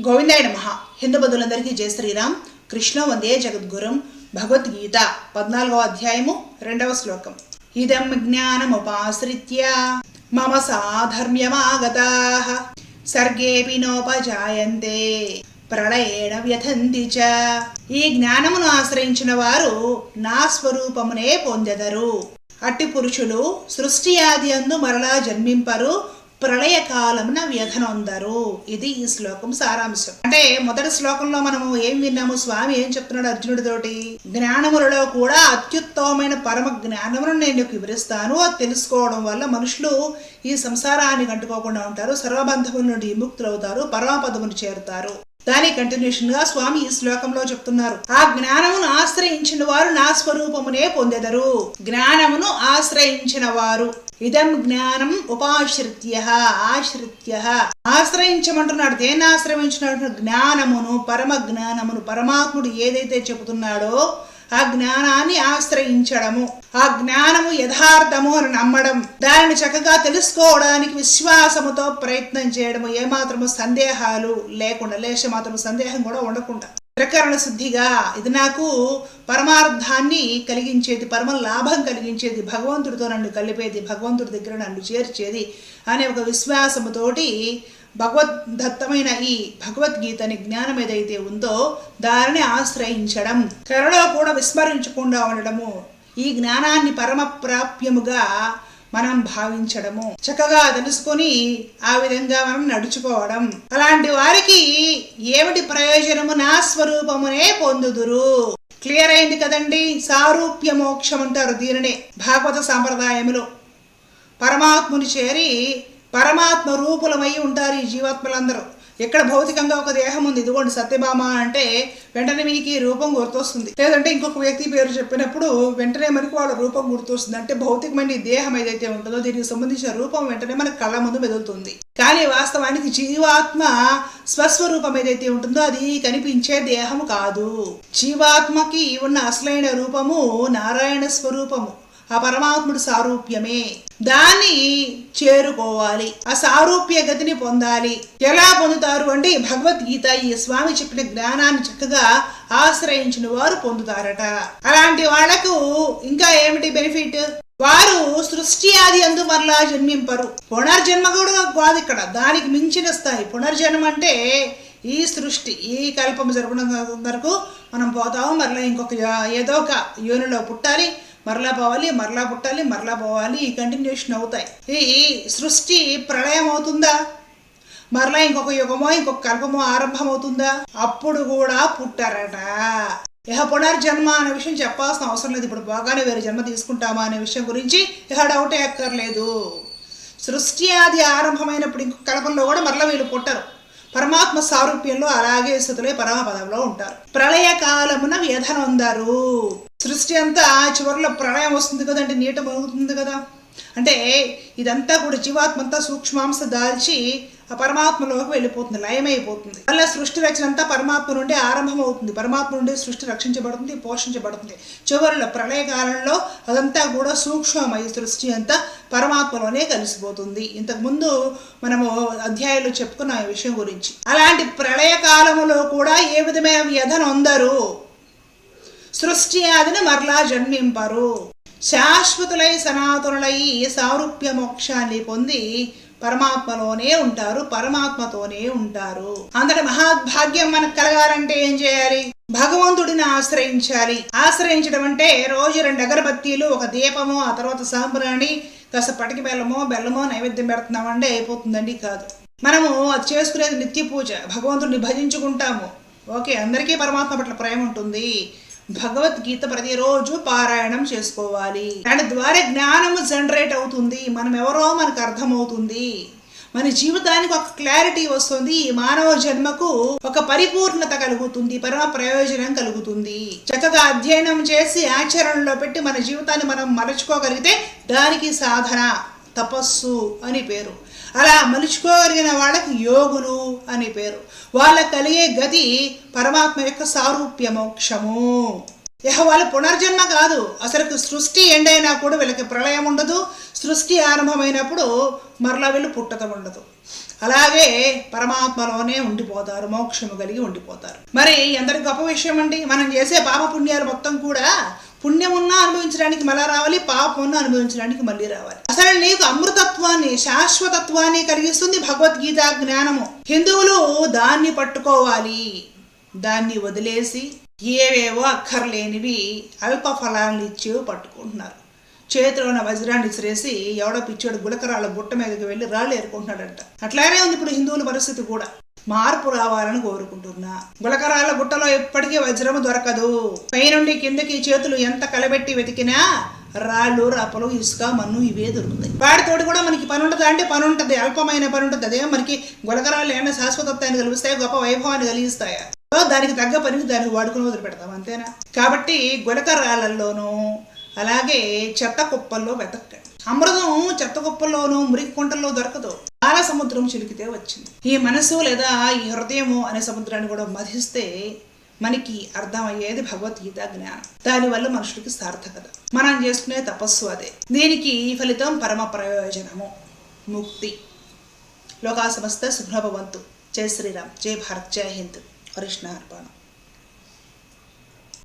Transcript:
గోవిందాయ నమ. హిందూ బంధువులందరికీ జయ శ్రీరామ్. కృష్ణ వందే జగద్గురం. భగవద్గీత పద్నాలుగో అధ్యాయము రెండవ శ్లోకం. ఇదం జ్ఞానముపాశ్రిత్య మమ సాధర్మ్యమాగతా. సర్గేపి నోపజాయంతే. ప్రళయేణ వ్యథంతి చ. ఈ జ్ఞానమును ఆశ్రయించిన వారు నా స్వరూపమునే పొందెదరు. అట్టి పురుషులు సృష్టి ఆది అందు మరలా జన్మింపరు. ప్రళయ కాలమున వ్యధనొందరు. ఇది ఈ శ్లోకం సారాంశం. అంటే మొదటి శ్లోకంలో మనము ఏం విన్నాము? స్వామి ఏం చెప్తున్నాడు అర్జునుడితోటి? జ్ఞానములలో కూడా అత్యుత్తమమైన పరమ జ్ఞానమును నేను నీకు వివరిస్తాను. అది తెలుసుకోవడం వల్ల మనుషులు ఈ సంసారాన్ని కంటుకోకుండా ఉంటారు. సర్వబంధముల నుండి విముక్తులవుతారు. పరమపదమును చేరుతారు. దాని కంటిన్యూషన్గా స్వామి ఈ శ్లోకంలో చెప్తున్నారు. ఆ జ్ఞానమును ఆశ్రయించిన వారు నా స్వరూపమునే పొందెదరు. జ్ఞానమును ఆశ్రయించిన వారు. ఇదం జ్ఞానం ఉపాశ్రిత్య ఆశ్రిత్య. ఆశ్రయించమంటున్నాడు దేన్ని ఆశ్రయించినాడు? జ్ఞానమును పరమ జ్ఞానమును పరమాత్ముడు ఏదైతే చెబుతున్నాడో ఆ జ్ఞానాన్ని ఆశ్రయించడము ఆ జ్ఞానము యథార్థము అని నమ్మడం దానిని చక్కగా తెలుసుకోవడానికి విశ్వాసముతో ప్రయత్నం చేయడము ఏమాత్రము సందేహాలు లేకుండా లేచ మాత్రము సందేహం కూడా ఉండకుండా. ప్రకరణ శుద్ధిగా ఇది నాకు పరమార్థాన్ని కలిగించేది పరమ లాభం కలిగించేది భగవంతుడితో నన్ను కలిపేది భగవంతుడి దగ్గర నన్ను చేర్చేది అనే ఒక విశ్వాసముతోటి భగవద్దత్తమైన ఈ భగవద్గీతని జ్ఞానం ఏదైతే ఉందో దానిని ఆశ్రయించడం త్వరలో కూడా విస్మరించకుండా ఉండడము ఈ జ్ఞానాన్ని పరమ ప్రాప్యముగా మనం భావించడము. చక్కగా తెలుసుకొని ఆ విధంగా మనం నడుచుకోవడం. అలాంటి వారికి ఏమిటి ప్రయోజనము? నా స్వరూపమునే పొందుదురు. క్లియర్ అయింది కదండి? సారూప్య మోక్షం అంటారు దీనినే భాగవత సాంప్రదాయములో. పరమాత్ముని చేరి పరమాత్మ రూపులమై ఉంటారు ఈ జీవాత్మలందరూ. ఎక్కడ భౌతికంగా ఒక దేహం ఉంది ఇదిగోండి సత్యభామ అంటే వెంటనే మీకు ఈ రూపం గుర్తొస్తుంది. లేదంటే ఇంకొక వ్యక్తి పేరు చెప్పినప్పుడు వెంటనే మనకు వాళ్ళ రూపం గుర్తొస్తుంది. అంటే భౌతికమైన దేహం ఏదైతే ఉంటుందో దీనికి సంబంధించిన రూపం వెంటనే మనకి కళ్ళ ముందు మెదులుతుంది. కానీ వాస్తవానికి జీవాత్మ స్వస్వరూపం ఏదైతే ఉంటుందో అది కనిపించే దేహం కాదు. జీవాత్మకి ఉన్న అసలైన రూపము నారాయణ స్వరూపము. ఆ పరమాత్ముడు సారూప్యమే. దాన్ని చేరుకోవాలి. ఆ సారూప్య గతిని పొందాలి. ఎలా పొందుతారు అంటే భగవద్గీత ఈ స్వామి చెప్పిన జ్ఞానాన్ని చక్కగా ఆశ్రయించిన వారు పొందుతారట. అలాంటి వాళ్ళకు ఇంకా ఏమిటి బెనిఫిట్? వారు సృష్టి ఆది అందు మరలా జన్మింపరు. పునర్జన్మ కూడా కాదు ఇక్కడ. దానికి మించిన స్థాయి. పునర్జన్మ అంటే ఈ సృష్టి ఈ కల్పం జరగడం వరకు మనం పోతాము మరలా ఇంకొక ఏదో ఒక యోనిలో పుట్టాలి. మరలా పోవాలి మరలా పుట్టాలి మరలా పోవాలి ఈ కంటిన్యూషన్ అవుతాయి. ఈ సృష్టి ప్రళయం అవుతుందా? మరలా ఇంకొక యుగమో ఇంకొక కల్పమో ఆరంభం అవుతుందా అప్పుడు కూడా పుట్టారట. ఇహ పునర్జన్మ అనే విషయం చెప్పాల్సిన అవసరం లేదు. ఇప్పుడు బాగానే వేరే జన్మ తీసుకుంటామా అనే విషయం గురించి ఇహ డౌటే ఎక్కర్లేదు సృష్టి ఆది ఆరంభమైనప్పుడు ఇంకొక కల్పంలో కూడా మరలా వీళ్ళు పుట్టరు. పరమాత్మ సారూప్యంలో అలాగే స్థితిలో పరమపదంలో ఉంటారు. ప్రళయ కాలమున వ్యధనొందరు సృష్టి అంతా చివరిలో ప్రళయం వస్తుంది కదంటే నీట మరుగుతుంది కదా. అంటే ఇదంతా కూడా జీవాత్మ అంతా సూక్ష్మాంశ దాల్చి ఆ పరమాత్మలోకి వెళ్ళిపోతుంది లయమైపోతుంది అలా సృష్టి రచన అంతా పరమాత్మ నుండి ఆరంభం అవుతుంది పరమాత్మ నుండి సృష్టి రక్షించబడుతుంది పోషించబడుతుంది. చివరిలో ప్రళయకాలంలో అదంతా కూడా సూక్ష్మమై సృష్టి అంతా పరమాత్మలోనే కలిసిపోతుంది. ఇంతకుముందు మనము అధ్యాయంలో చెప్పుకున్న ఈ విషయం గురించి. అలాంటి ప్రళయకాలములో కూడా ఏ విధమైన వ్యధను ఉందరు సృష్టి ఆదిని మరలా జన్మింపరు. శాశ్వతులై సనాతనులై సారూప్య మోక్షాన్ని పొంది పరమాత్మలోనే ఉంటారు పరమాత్మతోనే ఉంటారు. అందరి మహాభాగ్యం మనకు కలగాలంటే ఏం చేయాలి? భగవంతుడిని ఆశ్రయించాలి. ఆశ్రయించడం అంటే రోజు రెండు అగరబత్తీలు ఒక దీపము ఆ తర్వాత సాంబ్రాణి కాస్త పటికి బెల్లమో బెల్లమో నైవేద్యం పెడుతున్నామంటే అయిపోతుందండి కాదు. మనము అది చేసుకునేది నిత్య పూజ భగవంతుడిని భజించుకుంటాము. ఓకే అందరికీ పరమాత్మ పట్ల ప్రేమ ఉంటుంది. భగవద్గీత ప్రతిరోజు పారాయణం చేసుకోవాలి. దాని ద్వారా జ్ఞానము జనరేట్ అవుతుంది. మనం ఎవరో మనకు అర్థమవుతుంది. మన జీవితానికి ఒక క్లారిటీ వస్తుంది. ఈ మానవ జన్మకు ఒక పరిపూర్ణత కలుగుతుంది. పరమ ప్రయోజనం కలుగుతుంది. చక్కగా అధ్యయనం చేసి ఆచరణలో పెట్టి మన జీవితాన్ని మనం మలుచుకోగలిగితే దానికి సాధన తపస్సు అని పేరు. అలా మలుచుకోగలిగిన వాళ్ళకి యోగులు అని పేరు. వాళ్ళ కలిగే గతి పరమాత్మ యొక్క సారూప్య మోక్షము. ఇహ వాళ్ళు పునర్జన్మ కాదు. అసలు సృష్టి ఎండైనా కూడా వీళ్ళకి ప్రళయం ఉండదు. సృష్టి ఆరంభమైనప్పుడు మరలా వీళ్ళు పుట్టక ఉండదు. అలాగే పరమాత్మలోనే ఉండిపోతారు. మోక్షము కలిగి ఉండిపోతారు. మరి ఎంతటి గొప్ప విషయం అండి మనం చేసే పాప పుణ్యాలు మొత్తం కూడా పుణ్యం ఉన్నా అనుభవించడానికి మళ్ళా రావాలి పాపం ఉన్నా అనుభవించడానికి మళ్ళీ రావాలి. అసలు నీకు అమృతత్వాన్ని శాశ్వతత్వాన్ని కలిగిస్తుంది భగవద్గీత జ్ఞానము. హిందువులు దాన్ని పట్టుకోవాలి. దాన్ని వదిలేసి ఏవేవో అక్కర్లేనివి అల్ప ఫలాలను ఇచ్చేవి పట్టుకుంటున్నారు. చేతిలో ఉన్న వజ్రాన్ని ఇసిరేసి ఎవడో పిచ్చోడు గులకరాల గుట్ట మీదకి వెళ్ళి రాళ్ళు ఏరుకుంటున్నాడంట. అట్లానే ఉంది ఇప్పుడు హిందువుల పరిస్థితి కూడా. మార్పు రావాలని కోరుకుంటున్నా. గులకరాల గుట్టలో ఎప్పటికీ వజ్రము దొరకదు. పైనుండి కిందకి చేతులు ఎంత కలబెట్టి వెతికినా రాళ్ళు రప్పలు ఇసుక మన్ను ఇవే దొరుకుతాయి. వాటితోటి కూడా మనకి పని ఉంటుందా అంటే పని ఉంటుంది అల్పమైన పని ఉంటుంది అదే మనకి గులకరాలు ఏమైనా శాశ్వతత్వాన్ని కలిగిస్తాయి? గొప్ప వైభవాన్ని కలిగిస్తాయా? దానికి తగ్గ పనికి దానికి వాడుకుని వదిలిపెడతాం. అంతేనా? కాబట్టి గులకరాలలోనూ అలాగే చెత్త కుప్పల్లో వెతకండి. అమృతం చెత్త కుప్పల్లోనూ మురికి కుంటల్లో దొరకదు. సముద్రం చిలికితే వచ్చింది. ఈ మనసు లేదా ఈ హృదయము అనే సముద్రాన్ని కూడా మధిస్తే మనకి అర్థమయ్యేది భగవద్గీత జ్ఞానం. దానివల్ల మనుషులకి సార్థకత. మనం చేసుకునే తపస్సు అదే. దీనికి ఫలితం పరమ ప్రయోజనము. ముక్తి. లోకా సమస్త శుభ్రభవంతు జై శ్రీరామ్. జై భారత్. జై హింద్. కృష్ణ అర్పణం.